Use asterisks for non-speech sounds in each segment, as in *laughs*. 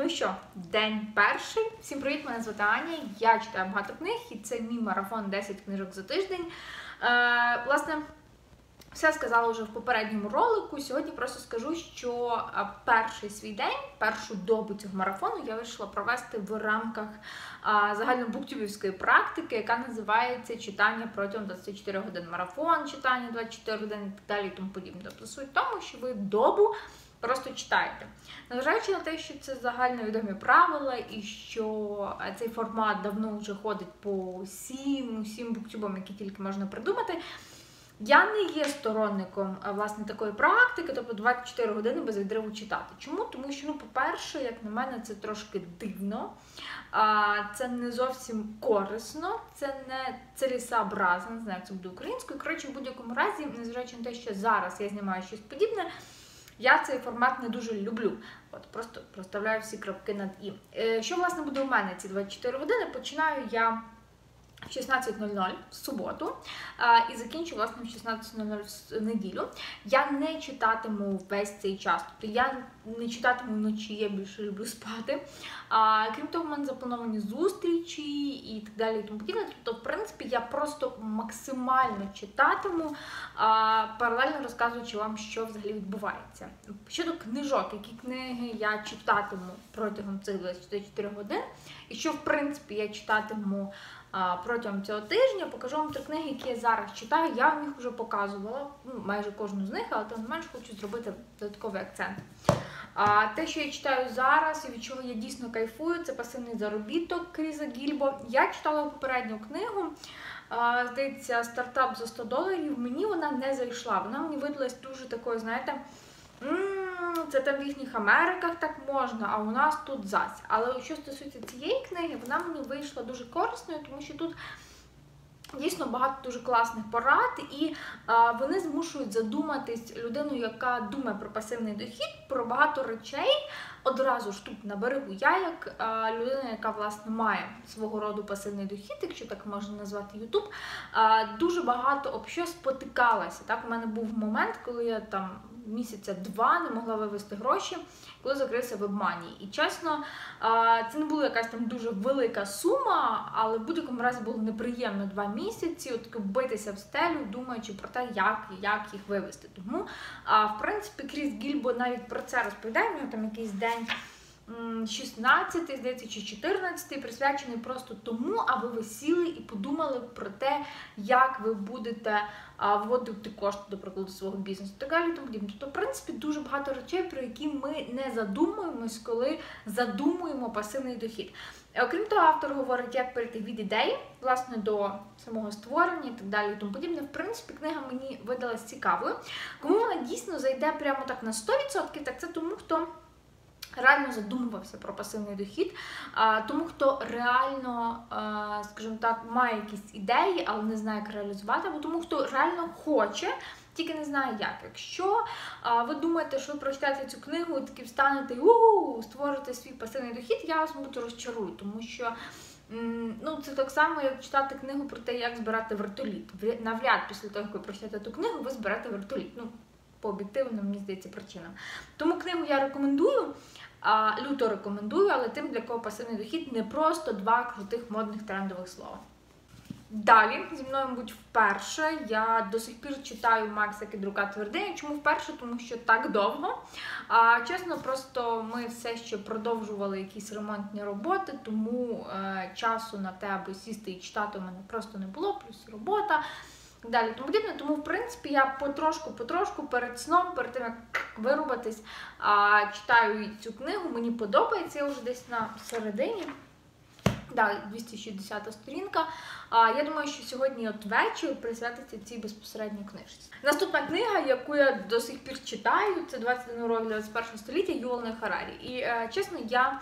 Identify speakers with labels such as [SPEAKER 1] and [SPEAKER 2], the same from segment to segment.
[SPEAKER 1] Ну що, день перший. Всім привіт, мене звати Аня. Я читаю багато книг, і це мій марафон 10 книжок за тиждень. Е, власне, все сказала вже в попередньому ролику. Сьогодні просто скажу, що е, перший свій день, першу добу цього марафону я вирішила провести в рамках е, загальнобуктюбівської практики, яка називається читання протягом 24 годин марафон, читання 24 години і так далі і тому подібне. Тобто суть в тому, що ви добу. Просто читайте. Незважаючи на те, що це загальновідомі правила, і що цей формат давно вже ходить по всім усім буктюбам, які тільки можна придумати. Я не є сторонником власне такої практики, тобто 24 години без відриву читати. Чому? Тому що, ну, по-перше, як на мене, це трошки дивно, це не зовсім корисно, це не цілісообразно, не знаю, як це буде українською. Коротше, в будь-якому разі, незважаючи на те, що зараз я знімаю щось подібне. Я цей формат не дуже люблю. От Просто проставляю всі крапки над і. Е, що, власне, буде у мене ці 24 години? Починаю я в 16.00 в суботу і закінчу власне в 16.00 в неділю. Я не читатиму весь цей час. Тобто я не читатиму вночі, я більше люблю спати. Крім того, в мене заплановані зустрічі і так далі. і тому подібне. Тобто, в принципі, я просто максимально читатиму, паралельно розказуючи вам, що взагалі відбувається. Щодо книжок, які книги я читатиму протягом цих 24 годин, і що, в принципі, я читатиму протягом цього тижня. Покажу вам три книги, які я зараз читаю. Я вам їх вже показувала, ну, майже кожну з них, але тим не менш хочу зробити додатковий акцент. А те, що я читаю зараз і від чого я дійсно кайфую, це пасивний заробіток Кріза Гільбо. Я читала попередню книгу. Здається, стартап за 100 доларів. Мені вона не зайшла. Вона мені видалась дуже такою, знаєте це там в їхніх Америках так можна, а у нас тут зась. Але що стосується цієї книги, вона мені вийшла дуже корисною, тому що тут. Дійсно багато дуже класних порад, і а, вони змушують задуматись людину, яка думає про пасивний дохід, про багато речей. Одразу ж тут на берегу я, як людина, яка власне має свого роду пасивний дохід, якщо так можна назвати Ютуб, дуже багато об що спотикалася. Так, у мене був момент, коли я там місяця два не могла вивести гроші, коли закрився вебмані. І чесно, це не була якась там дуже велика сума, але в будь-якому разі було неприємно два місяці, от битися в стелю, думаючи про те, як як їх вивести. Тому, в принципі, Кріс Гільбо навіть про це розповідає, в нього там якийсь день. 16, здається, чи 14 присвячений просто тому, аби ви сіли і подумали про те, як ви будете вводити кошти, до прикладу, свого бізнесу так далі. Тому подібне. Тобто, в принципі, дуже багато речей, про які ми не задумуємось, коли задумуємо пасивний дохід. Окрім того, автор говорить, як перейти від ідеї, власне, до самого створення і так далі. тому подібне. В принципі, книга мені видалась цікавою. Кому вона дійсно зайде прямо так на 100%, так це тому, хто реально задумувався про пасивний дохід, тому хто реально, скажімо так, має якісь ідеї, але не знає, як реалізувати, або тому, хто реально хоче. Тільки не знає як. Якщо а, ви думаєте, що ви прочитаєте цю книгу і таки встанете і у створите свій пасивний дохід, я вас мабуть розчарую, тому що ну, це так само, як читати книгу про те, як збирати вертоліт. Навряд після того, як ви прочитаєте ту книгу, ви зберете вертоліт. Ну, по об'єктивним, мені здається, причинам. Тому книгу я рекомендую. Люто рекомендую, але тим, для кого пасивний дохід не просто два крутих модних трендових слова. Далі, зі мною, мабуть, вперше я до сих пір читаю Макса Кідрука Твердиня. Чому вперше? Тому що так довго. А чесно, просто ми все ще продовжували якісь ремонтні роботи, тому е, часу на те, аби сісти і читати у мене просто не було, плюс робота далі. Тому подібне. Тому, в принципі, я потрошку-потрошку перед сном, перед тим, як вирубатись, а, читаю цю книгу. Мені подобається, я вже десь на середині. Да, 260 сторінка. А, Я думаю, що сьогодні от вечір присвятиться цій безпосередній книжці. Наступна книга, яку я до сих пір читаю, це 21 рок 21 століття Ювал Харарі. І е, чесно, я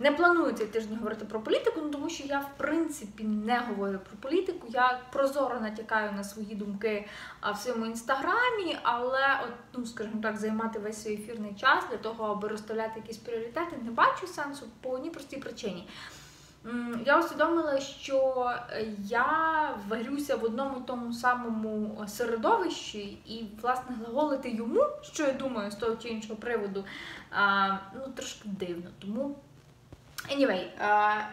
[SPEAKER 1] не планую цей тиждень говорити про політику, ну тому що я в принципі не говорю про політику. Я прозоро натякаю на свої думки в своєму інстаграмі, але от, ну скажімо так, займати весь свій ефірний час для того, аби розставляти якісь пріоритети, не бачу сенсу по одній простій причині. я усвідомила, що я варюся в одному тому самому середовищі, і, власне, глаголити йому, що я думаю з того чи іншого приводу, ну, трошки дивно. Тому, anyway,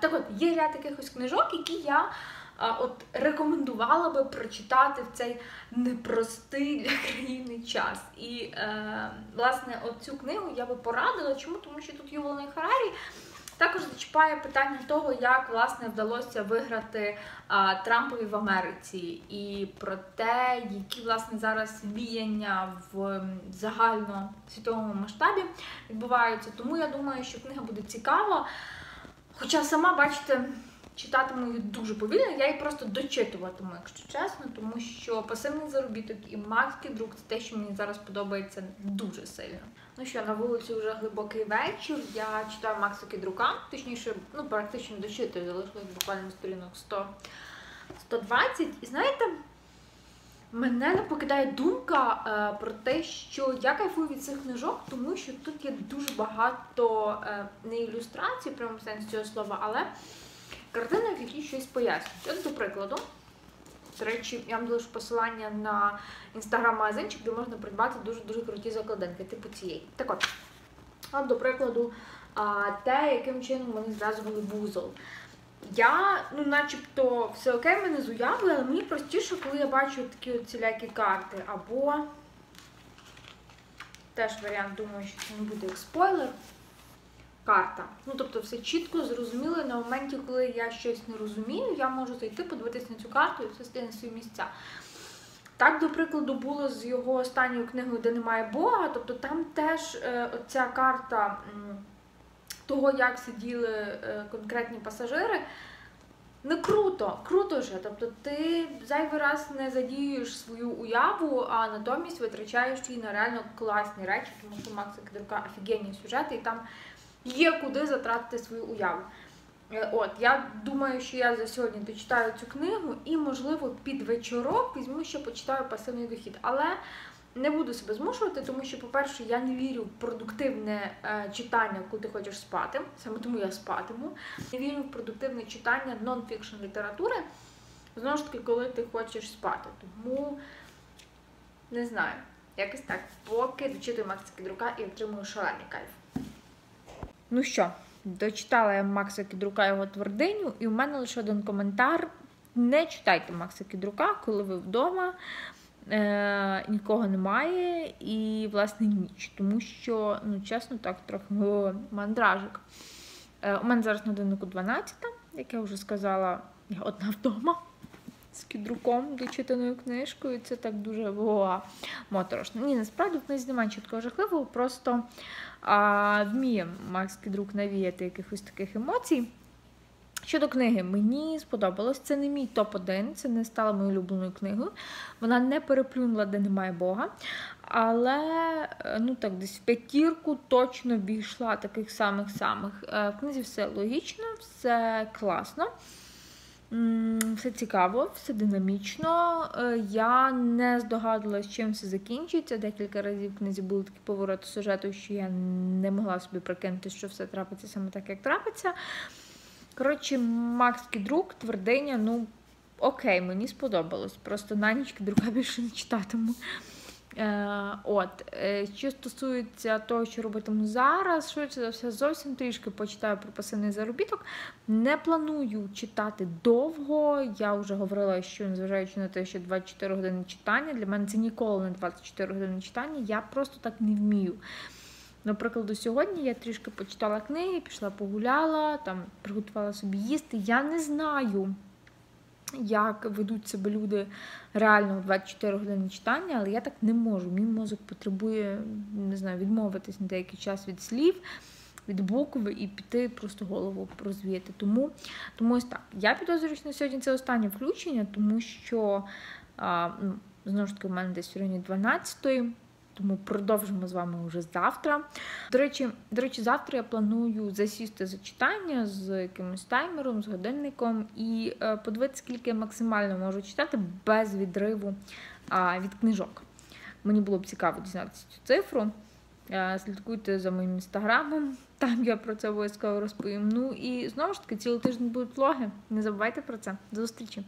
[SPEAKER 1] так от, є ряд якихось книжок, які я от рекомендувала би прочитати в цей непростий для країни час. І, е, власне, от цю книгу я би порадила. Чому? Тому що тут Ювал Ной Харарі також зачіпає питання того, як власне вдалося виграти а, Трампові в Америці, і про те, які власне зараз віяння в м, загально світовому масштабі відбуваються. Тому я думаю, що книга буде цікава. Хоча сама, бачите, читатиму її дуже повільно, я її просто дочитуватиму, якщо чесно, тому що пасивний заробіток і макський друк це те, що мені зараз подобається дуже сильно. Ну що, на вулиці вже глибокий вечір. Я читаю Макса Кідрука, точніше, ну практично дочитую, залишилось буквально сторінок 100, 120. І знаєте, мене не покидає думка е, про те, що я кайфую від цих книжок, тому що тут є дуже багато е, не ілюстрацій, в прямому сенсі цього слова, але картинок, які щось пояснюють. От, до прикладу, до речі, я вам залишу посилання на інстаграм-магазинчик, де можна придбати дуже-дуже круті закладинки, типу цієї. Так от, от до прикладу, а, те, яким чином вони зв'язували вузол. Я, ну, начебто, все окей мене з уявою, але мені простіше, коли я бачу такі цілякі карти. Або теж варіант, думаю, що це не буде як спойлер. Карта. Ну, тобто, все чітко, зрозуміло. На моменті, коли я щось не розумію, я можу зайти, подивитися на цю карту і все стає на свої місця. Так, до прикладу, було з його останньою книгою, де немає Бога. Тобто там теж е, оця карта м, того, як сиділи е, конкретні пасажири. Не круто, круто же. Тобто ти зайвий раз не задіюєш свою уяву, а натомість витрачаєш її на реально класні речі, тому що Макса Кедрука офігенні сюжети, і там є куди затратити свою уяву. Е, От, я думаю, що я за сьогодні дочитаю цю книгу і, можливо, під вечорок візьму ще почитаю пасивний дохід. Але не буду себе змушувати, тому що, по-перше, я не вірю в продуктивне е, читання, коли ти хочеш спати. Саме тому я спатиму. Не вірю в продуктивне читання нон-фікшн літератури. Знову ж таки, коли ти хочеш спати. Тому не знаю. Якось так. Поки дочитую Макса Кідрука і отримую шалений кайф. Ну що, дочитала я Макса Кідрука його твердиню, і у мене лише один коментар. Не читайте Макса Кідрука, коли ви вдома, е, нікого немає, і, власне, ніч. Тому що, ну, чесно, так, трохи мандражик. Е, у мене зараз на годиннику 12, як я вже сказала, я одна вдома з кідруком, дочитаною книжкою. Це так дуже о, моторошно. Ні, насправді в книзі немає чіткого жахливого, просто а, вміє Макс Кідрук навіяти якихось таких емоцій. Щодо книги, мені сподобалось. Це не мій топ-1, це не стала моєю улюбленою книгою. Вона не переплюнула, де немає Бога. Але е, ну так, десь в п'ятірку точно війшла таких самих-самих. Е, В книзі все логічно, все класно. Все цікаво, все динамічно. Е, Я не здогадувалася, чим все закінчиться. Декілька разів в книзі були такі повороти сюжету, що я не могла собі прикинути, що все трапиться саме так, як трапиться. Коротше, Макс Кідрук, твердиня, ну окей, мені сподобалось. Просто на ніч Кідрука *laughs* більше не читатиму. Е, от, е, що стосується того, що робитиму зараз, швидше за все, зовсім трішки почитаю про пасивний заробіток. Не планую читати довго. Я вже говорила, що незважаючи на те, що 24 години читання, для мене це ніколи не 24 години читання, я просто так не вмію. Наприклад, сьогодні я трішки почитала книги, пішла погуляла, там приготувала собі їсти. Я не знаю, як ведуть себе люди реально 24 години читання, але я так не можу. Мій мозок потребує не знаю, відмовитись на деякий час від слів, від букв і піти просто голову розвіяти. Тому, тому ось так. Я підозрюю, що на сьогодні це останнє включення, тому що а, ну, знову ж таки, у мене десь в районі 12-ї. Тому продовжимо з вами вже завтра. До речі, до речі, завтра я планую засісти за читання з якимось таймером, з годинником і е, подивитися, скільки я максимально можу читати без відриву від книжок. Мені було б цікаво дізнатися цю цифру. Е, слідкуйте за моїм інстаграмом. *laughs* Там я про це обов'язково розповім. Ну і знову ж таки, цілий тиждень будуть влоги. Не забувайте про це. До зустрічі!